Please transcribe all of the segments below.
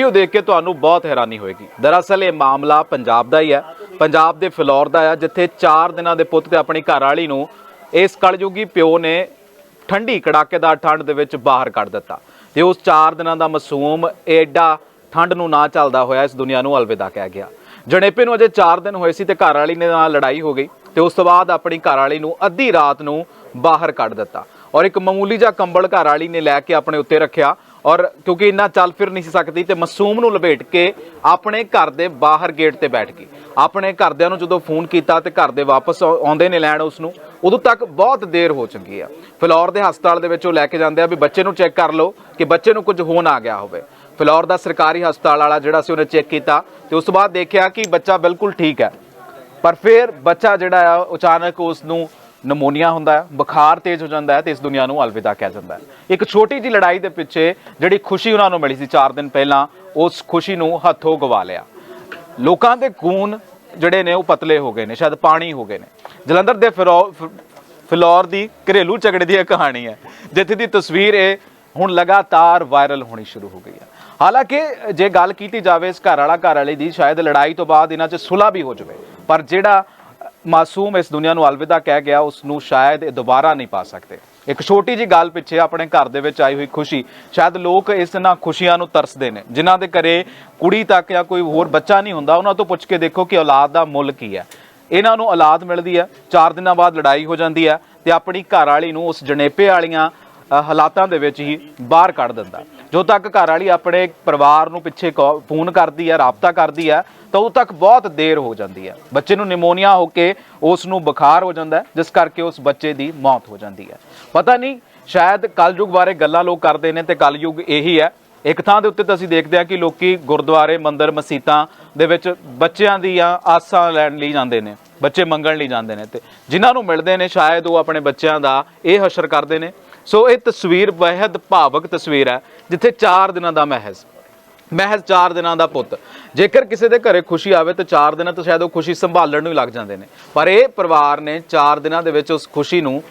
Video ਦੇਖ ਕੇ ਤੁਹਾਨੂੰ ਬਹੁਤ ਹੈਰਾਨੀ ਹੋਏਗੀ। ਦਰਅਸਲ ਇਹ ਮਾਮਲਾ ਪੰਜਾਬ ਦਾ ਹੀ ਹੈ। ਪੰਜਾਬ ਦੇ ਫਲੋਰ ਦਾ ਆ, ਜਿੱਥੇ 4 ਦਿਨਾਂ ਦੇ ਪੁੱਤ ਤੇ ਆਪਣੀ ਘਰ ਵਾਲੀ ਨੂੰ ਇਸ ਕਲਯੁਗੀ ਪਿਓ ਨੇ ਠੰਡੀ ਕੜਾਕੇਦਾਰ ਠੰਡ ਦੇ ਵਿੱਚ ਬਾਹਰ ਕੱਢ ਦਿੱਤਾ। ਤੇ ਉਸ 4 ਦਿਨਾਂ ਦਾ ਮਾਸੂਮ ਐਡਾ ਠੰਡ ਨੂੰ ਨਾ ਚੱਲਦਾ ਹੋਇਆ ਇਸ ਦੁਨੀਆ ਨੂੰ ਅਲਵਿਦਾ ਕਹਿ ਗਿਆ। ਜਣੇਪੇ ਨੂੰ ਅਜੇ 4 ਦਿਨ ਹੋਏ ਸੀ ਤੇ ਘਰ ਵਾਲੀ ਨੇ ਨਾਲ ਲੜਾਈ ਹੋ ਗਈ ਤੇ ਉਸ ਤੋਂ ਬਾਅਦ ਆਪਣੀ ਘਰ ਵਾਲੀ ਨੂੰ ਅੱਧੀ ਰਾਤ ਨੂੰ ਬਾਹਰ ਕੱਢ ਦਿੱਤਾ। ਔਰ ਇੱਕ ਮਾਮੂਲੀ ਜਿਹਾ ਕੰਬਲ ਘਰ ਵਾਲੀ ਨੇ ਲੈ ਕੇ ਆਪਣੇ ਉੱਤੇ ਰੱਖਿਆ। ਔਰ ਕਿਉਂਕਿ ਇੰਨਾ ਚੱਲ ਫਿਰ ਨਹੀਂ ਸੀ ਸਕਦੀ ਤੇ ਮਾਸੂਮ ਨੂੰ ਲਪੇਟ ਕੇ ਆਪਣੇ ਘਰ ਦੇ ਬਾਹਰ ਗੇਟ ਤੇ ਬੈਠ ਗਈ। ਆਪਣੇ ਘਰਦਿਆਂ ਨੂੰ ਜਦੋਂ ਫੋਨ ਕੀਤਾ ਤੇ ਘਰ ਦੇ ਵਾਪਸ ਆਉ- ਆਉਂਦੇ ਨੇ ਲੈਣ ਉਸ ਨੂੰ, ਉਦੋਂ ਤੱਕ ਬਹੁਤ ਦੇਰ ਹੋ ਚੁੱਕੀ ਆ। ਫਲੋਰ ਦੇ ਹਸਪਤਾਲ ਦੇ ਵਿੱਚ ਉਹ ਲੈ ਕੇ ਜਾਂਦੇ ਆ ਵੀ ਬੱਚੇ ਨੂੰ ਚੈੱਕ ਕਰ ਲਓ ਕਿ ਬੱਚੇ ਨੂੰ ਕੁਝ ਹੋ ਨਾ ਗਿਆ ਹੋਵੇ। ਫਲੋਰ ਦਾ ਸਰਕਾਰੀ ਹਸਪਤਾਲ ਵਾਲਾ ਜਿਹੜਾ ਸੀ ਉਹਨੇ ਚੈੱਕ ਕੀਤਾ ਤੇ ਉਸ ਤੋਂ ਬਾਅਦ ਦੇਖਿਆ ਕਿ ਬੱਚਾ ਬਿਲਕੁਲ ਠੀਕ ਹੈ। ਪਰ ਫਿਰ ਬੱਚਾ ਜਿਹੜਾ ਆ ਅਚਾਨਕ ਉਸ ਨੂੰ ਨਮੋਨੀਆ ਹੁੰਦਾ ਹੈ, ਬੁਖਾਰ ਤੇਜ਼ ਹੋ ਜਾਂਦਾ ਹੈ ਤੇ ਇਸ ਦੁਨੀਆ ਨੂੰ ਅਲਵਿਦਾ ਕਹਿ ਜਾਂਦਾ ਹੈ। ਇੱਕ ਛੋਟੀ ਜਿਹੀ ਲੜਾਈ ਦੇ ਪਿੱਛੇ ਜਿਹੜੀ ਖੁਸ਼ੀ ਉਹਨਾਂ ਨੂੰ ਮਿਲੀ ਸੀ 4 ਦਿਨ ਪਹਿਲਾਂ, ਉਸ ਖੁਸ਼ੀ ਨੂੰ ਹੱਥੋਂ ਗਵਾ ਲਿਆ। ਲੋਕਾਂ ਦੇ ਖੂਨ ਜਿਹੜੇ ਨੇ ਉਹ ਪਤਲੇ ਹੋ ਗਏ ਨੇ, ਸ਼ਾਇਦ ਪਾਣੀ ਹੋ ਗਏ ਨੇ। ਜਲੰਧਰ ਦੇ ਫਿਰੋ- ਫਿਲੌਰ ਦੀ ਘਰੇਲੂ ਝਗੜੇ ਦੀ ਇਹ ਕਹਾਣੀ ਹੈ। ਜਿੱਥੇ ਦੀ ਤਸਵੀਰ ਇਹ ਹੁਣ ਲਗਾਤਾਰ ਵਾਇਰਲ ਹੋਣੀ ਸ਼ੁਰੂ ਹੋ ਗਈ ਹੈ। ਹਾਲਾਂਕਿ ਜੇ ਗੱਲ ਕੀਤੀ ਜਾਵੇ ਇਸ ਘਰ ਵਾਲਾ ਘਰ ਵਾਲੇ ਦੀ, ਸ਼ਾਇਦ ਲੜਾਈ ਤੋਂ ਬਾਅਦ ਇਹਨਾਂ 'ਚ ਸੁਲ੍ਹਾ ਵੀ ਹੋ ਜਾਵੇ। ਪਰ ਜਿਹੜਾ ਮਾਸੂਮ ਇਸ ਦੁਨੀਆ ਨੂੰ ਅਲਵਿਦਾ ਕਹਿ ਗਿਆ, ਉਸ ਨੂੰ ਸ਼ਾਇਦ ਇਹ ਦੁਬਾਰਾ ਨਹੀਂ ਪਾ ਸਕਦੇ। ਇੱਕ ਛੋਟੀ ਜੀ ਗੱਲ ਪਿੱਛੇ ਆਪਣੇ ਘਰ ਦੇ ਵਿੱਚ ਆਈ ਹੋਈ ਖੁਸ਼ੀ, ਸ਼ਾਇਦ ਲੋਕ ਇਸ ਨਾਲ ਖੁਸ਼ੀਆਂ ਨੂੰ ਤਰਸਦੇ ਨੇ। ਜਿਨ੍ਹਾਂ ਦੇ ਘਰੇ ਕੁੜੀ ਤੱਕ ਜਾਂ ਕੋਈ ਹੋਰ ਬੱਚਾ ਨਹੀਂ ਹੁੰਦਾ, ਉਹਨਾਂ ਤੋਂ ਪੁੱਛ ਕੇ ਦੇਖੋ ਕਿ ਔਲਾਦ ਦਾ ਮੁੱਲ ਕੀ ਹੈ। ਇਹਨਾਂ ਨੂੰ ਔਲਾਦ ਮਿਲਦੀ ਹੈ 4 ਦਿਨਾਂ ਬਾਅਦ ਲੜਾਈ ਹੋ ਜਾਂਦੀ ਹੈ ਤੇ ਆਪਣੀ ਘਰ ਵਾਲੀ ਨੂੰ ਉਸ ਜਣੇਪੇ ਵਾਲੀਆਂ ਹਾਲਾਤਾਂ ਦੇ ਵਿੱਚ ਹੀ ਬਾਹਰ ਕੱਢ ਦਿੰਦਾ। ਜੋ ਤੱਕ ਘਰ ਵਾਲੀ ਆਪਣੇ ਪਰਿਵਾਰ ਨੂੰ ਪਿੱਛੇ ਕਾ- ਫੋਨ ਕਰਦੀ ਹੈ, ਰਾਬਤਾ ਕਰਦੀ ਹੈ, ਤਾਂ ਉਦੋਂ ਤੱਕ ਬਹੁਤ ਦੇਰ ਹੋ ਜਾਂਦੀ ਹੈ। ਬੱਚੇ ਨੂੰ ਨਿਮੋਨੀਆ ਹੋ ਕੇ ਉਸ ਨੂੰ ਬੁਖਾਰ ਹੋ ਜਾਂਦਾ ਜਿਸ ਕਰਕੇ ਉਸ ਬੱਚੇ ਦੀ ਮੌਤ ਹੋ ਜਾਂਦੀ ਹੈ। ਪਤਾ ਨਹੀਂ, ਸ਼ਾਇਦ ਕਲਯੁਗ ਬਾਰੇ ਗੱਲਾਂ ਲੋਕ ਕਰਦੇ ਨੇ ਤੇ ਕਲਯੁਗ ਇਹੀ ਹੈ। ਇੱਕ ਥਾਂ ਦੇ ਉੱਤੇ ਤਾਂ ਅਸੀਂ ਦੇਖਦੇ ਹਾਂ ਕਿ ਲੋਕੀ ਗੁਰਦੁਆਰੇ, ਮੰਦਰ, ਮਸੀਤਾਂ ਦੇ ਵਿੱਚ ਬੱਚਿਆਂ ਦੀਆਂ ਆਸਾਂ ਲੈਣ ਲਈ ਜਾਂਦੇ ਨੇ, ਬੱਚੇ ਮੰਗਣ ਲਈ ਜਾਂਦੇ ਨੇ ਤੇ ਜਿਨ੍ਹਾਂ ਨੂੰ ਮਿਲਦੇ ਨੇ, ਸ਼ਾਇਦ ਉਹ ਆਪਣੇ ਬੱਚਿਆਂ ਦਾ ਇਹ ਹਸ਼ਰ ਕਰਦੇ ਨੇ। ਸੋ ਇਹ ਤਸਵੀਰ ਬੇहद ਭਾਵਕ ਤਸਵੀਰ ਹੈ ਜਿੱਥੇ 4 ਦਿਨਾਂ ਦਾ ਮਹਿਜ਼। ਮਹਿਜ਼ 4 ਦਿਨਾਂ ਦਾ ਪੁੱਤ। ਜੇਕਰ ਕਿਸੇ ਦੇ ਘਰੇ ਖੁਸ਼ੀ ਆਵੇ ਤਾਂ 4 ਦਿਨਾਂ ਤੋਂ ਸ਼ਾਇਦ ਉਹ ਖੁਸ਼ੀ ਸੰਭਾਲਣ ਨੂੰ ਹੀ ਲੱਗ ਜਾਂਦੇ ਨੇ। ਪਰ ਇਹ ਪਰਿਵਾਰ ਨੇ 4 ਦਿਨਾਂ ਦੇ ਵਿੱਚ ਉਸ ਖੁਸ਼ੀ ਨੂੰ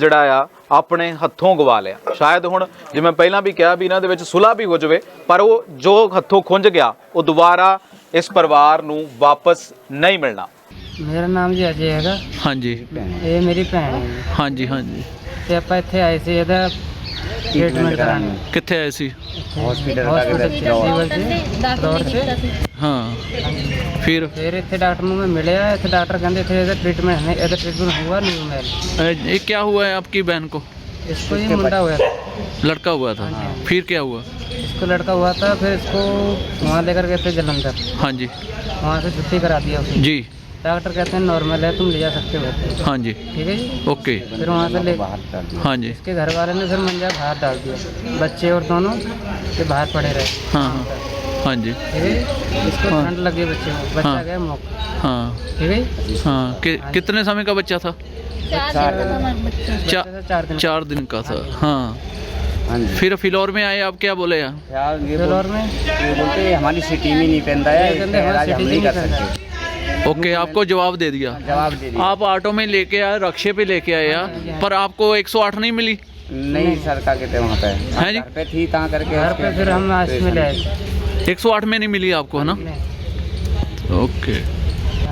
ਜਿਹੜਾ ਆ ਆਪਣੇ ਹੱਥੋਂ ਗਵਾ ਲਿਆ। ਸ਼ਾਇਦ ਹੁਣ ਜਿਵੇਂ ਪਹਿਲਾਂ ਵੀ ਕਿਹਾ ਵੀ ਇਹਨਾਂ ਦੇ ਵਿੱਚ ਸੁਲ੍ਹਾ ਵੀ ਹੋ ਜਾਵੇ ਪਰ ਉਹ ਜੋ ਹੱਥੋਂ ਖੁੰਝ ਗਿਆ ਉਹ ਦੁਬਾਰਾ ਇਸ ਪਰਿਵਾਰ ਨੂੰ ਵਾਪਸ ਨਹੀਂ ਮਿਲਣਾ। ਮੇਰਾ ਨਾਮ ਜੀ ਅਜੇ ਹੈਗਾ। ਹਾਂਜੀ। ਇਹ ਮੇਰੀ ਭੈਣ ਹੈ। ਹਾਂਜੀ ਹਾਂਜੀ। ਤੇ ਆਪਾਂ ਇੱਥੇ ਆਏ ਸੀ ਇਹਦਾ ਟ੍ਰੀਟਮੈਂਟ ਕਰਾਉਣ ਕਿੱਥੇ ਆਏ ਸੀ ਹਸਪੀਟਲ ਹਸਪੀਟਲ ਚ ਸਿਵਲ ਚ ਫਲੋਰ ਚ ਹਾਂ ਫਿਰ ਫਿਰ ਇੱਥੇ ਡਾਕਟਰ ਨੂੰ ਮੈਂ ਮਿਲਿਆ ਇੱਥੇ ਡਾਕਟਰ ਕਹਿੰਦੇ ਇੱਥੇ ਇਹਦਾ ਟ੍ਰੀਟਮੈਂਟ ਨਹੀਂ ਇਹਦਾ ट्रीटमेंट हुआ नहीं हुआ है अ, ये क्या हुआ है आपकी बहन को इसको ये मुंडा हुआ था लड़का हुआ था फिर क्या हुआ इसको लड़का हुआ था फिर इसको वहाँ लेकर गए थे जलंधर हाँ जी वहाँ से छुट्टी करा दिया उसने जी डॉक्टर कहते हैं नॉर्मल है तुम ले जा सकते हो हाँ जी। ठीक है जी? ओके। फिर वहाँ से ले हाँ जी। इसके घर वाले ने फिर मंजा बाहर डाल दिया। बच्चे और दोनों ये बाहर पड़े रहे। हाँ हाँ। हाँ जी। इसको हाँ। ठंड लगी बच्चे को। बच्चा हाँ। गया मौक। हाँ। ठीक है हाँ कि, कितने समय का बच्चा था? बच्चा। चार दिन चार दिन का था। हाँ फिर फिलौर में आए आप क्या बोले यहाँ? यार और में? ये बोलते हमारी सिटी में नहीं पहनता है ये कहते हैं, इलाज हम नहीं कर सकते। ओके आपको जवाब दे दिया। जवाब दे दिया। आप ऑटो में लेके आए रक्षे पे लेके आए यार पर आपको 108 नहीं मिली? नहीं सर का कहते वहाँ पे। है जी? घर पे थी करके घर पे फिर हम एक में आठ आए 108 में नहीं मिली आपको है ना? ओके